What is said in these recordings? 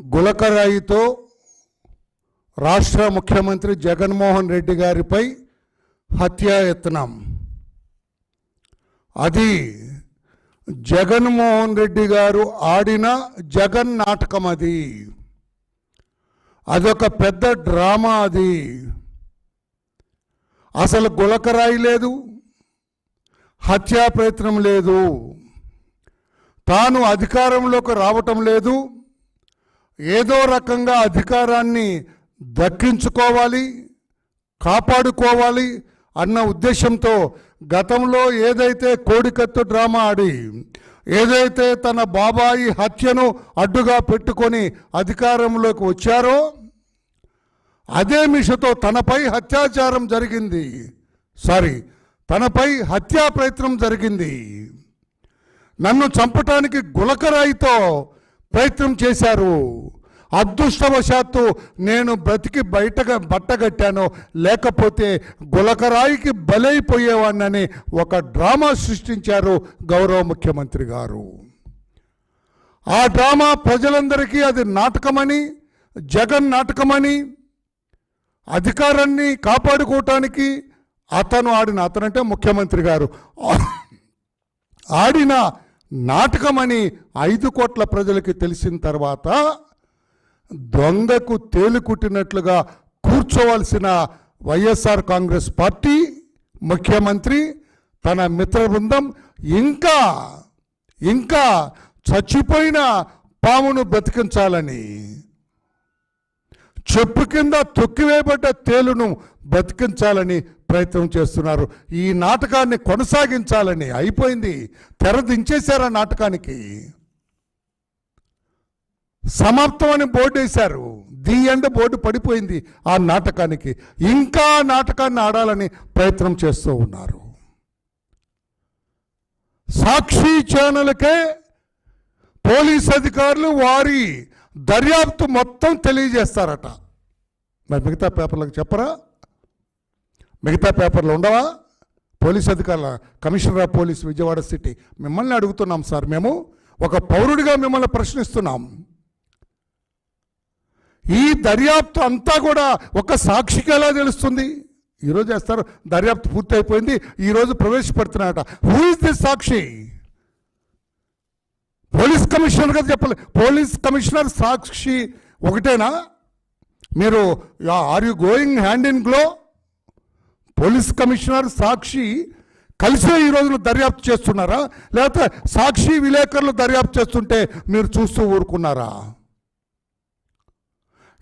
గులకరాయితో రాష్ట్ర ముఖ్యమంత్రి జగన్మోహన్ రెడ్డి గారిపై హత్యాయత్నం అది జగన్మోహన్ రెడ్డి గారు ఆడిన జగన్ నాటకం అది. అదొక పెద్ద డ్రామా అది. అసలు గులకరాయి లేదు హత్యా ప్రయత్నం లేదు. తాను అధికారంలోకి రావటం లేదు ఏదో రకంగా అధికారాన్ని దక్కించుకోవాలి కాపాడుకోవాలి అన్న ఉద్దేశంతో గతంలో ఏదైతే కోడికత్తు డ్రామా ఆడి ఏదైతే తన బాబాయి హత్యను అడ్డుగా పెట్టుకొని అధికారంలోకి వచ్చారో అదే మిషతో తనపై అత్యాచారం జరిగింది. సారీ తనపై హత్యా ప్రయత్నం జరిగింది. నన్ను చంపటానికి గులకరాయితో ప్రయత్నం చేశారు. అదృష్టవశాత్తు నేను బ్రతికి బయటగా బట్టగట్టాను లేకపోతే గులకరాయికి బలైపోయేవాడినని ఒక డ్రామా సృష్టించారు గౌరవ ముఖ్యమంత్రి గారు. ఆ డ్రామా ప్రజలందరికీ అది నాటకమని జగన్ నాటకమని అధికారాన్ని కాపాడుకోవటానికి అతను ఆడిన అతనంటే ముఖ్యమంత్రి గారు. ఆడిన నాటకమని ఐదు కోట్ల ప్రజలకి తెలిసిన తర్వాత దొంగకు తేలికుట్టినట్లుగా కూర్చోవలసిన వైఎస్ఆర్ కాంగ్రెస్ పార్టీ ముఖ్యమంత్రి తన మిత్ర బృందం ఇంకా ఇంకా చచ్చిపోయిన పామును బ్రతికించాలని చెప్పు కింద తొక్కివేయబడ్డ తేలును బతికించాలని ప్రయత్నం చేస్తున్నారు. ఈ నాటకాన్ని కొనసాగించాలని అయిపోయింది. తెర దించేశారు ఆ నాటకానికి. సమాప్తం అని బోర్డు వేశారు. ది ఎండ్ బోర్డు పడిపోయింది ఆ నాటకానికి. ఇంకా నాటకాన్ని ఆడాలని ప్రయత్నం చేస్తూ ఉన్నారు. సాక్షి ఛానల్కే పోలీస్ అధికారులు వారి దర్యాప్తు మొత్తం తెలియజేస్తారట. మరి మిగతా పేపర్లకు చెప్పరా? మిగతా పేపర్లు ఉండవా? పోలీస్ అధికారుల commissioner of police Vijayawada city మిమ్మల్ని అడుగుతున్నాం సార్ మేము. ఒక పౌరుడిగా మిమ్మల్ని ప్రశ్నిస్తున్నాం. ఈ దర్యాప్తు అంతా కూడా ఒక సాక్షికి ఎలా తెలుస్తుంది. ఈరోజు వేస్తారు దర్యాప్తు పూర్తి అయిపోయింది ఈరోజు ప్రవేశపెడుతున్నారట. Who is this sakshi? Police commissioner కదా చెప్పాలి. పోలీస్ కమిషనర్ సాక్షి ఒకటేనా? మీరు are you going hand in glove police commissioner సాక్షి కలిసే ఈ రోజున దర్యాప్తు చేస్తున్నారా? లేకపోతే సాక్షి విలేకరులు దర్యాప్తు చేస్తుంటే మీరు చూస్తూ ఊరుకున్నారా?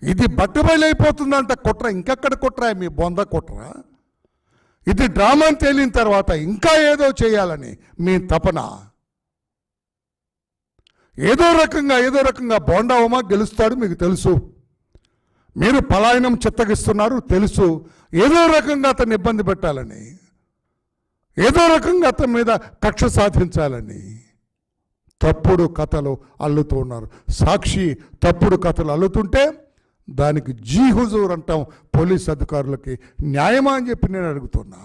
ఇది బట్టబయలైపోతుందంట కుట్ర ఇంకెక్కడ కుట్ర మీ బొంద కుట్ర? ఇది డ్రామాని తేలిన తర్వాత ఇంకా ఏదో చేయాలని మీ తపన. ఏదో రకంగా ఏదో రకంగా బోండావమా గెలుస్తాడు మీకు తెలుసు. మీరు పలాయనం చిత్తగిస్తున్నారు తెలుసు. ఏదో రకంగా అతన్ని ఇబ్బంది పెట్టాలని. ఏదో రకంగా అతని మీద కక్ష సాధించాలని. తప్పుడు కథలు అల్లుతూ ఉన్నారు. సాక్షి తప్పుడు కథలు అల్లుతుంటే దానికి జీ హుజూర్ అంటాం పోలీస్ అధికారులకి న్యాయమా అని చెప్పి నేను అడుగుతున్నా.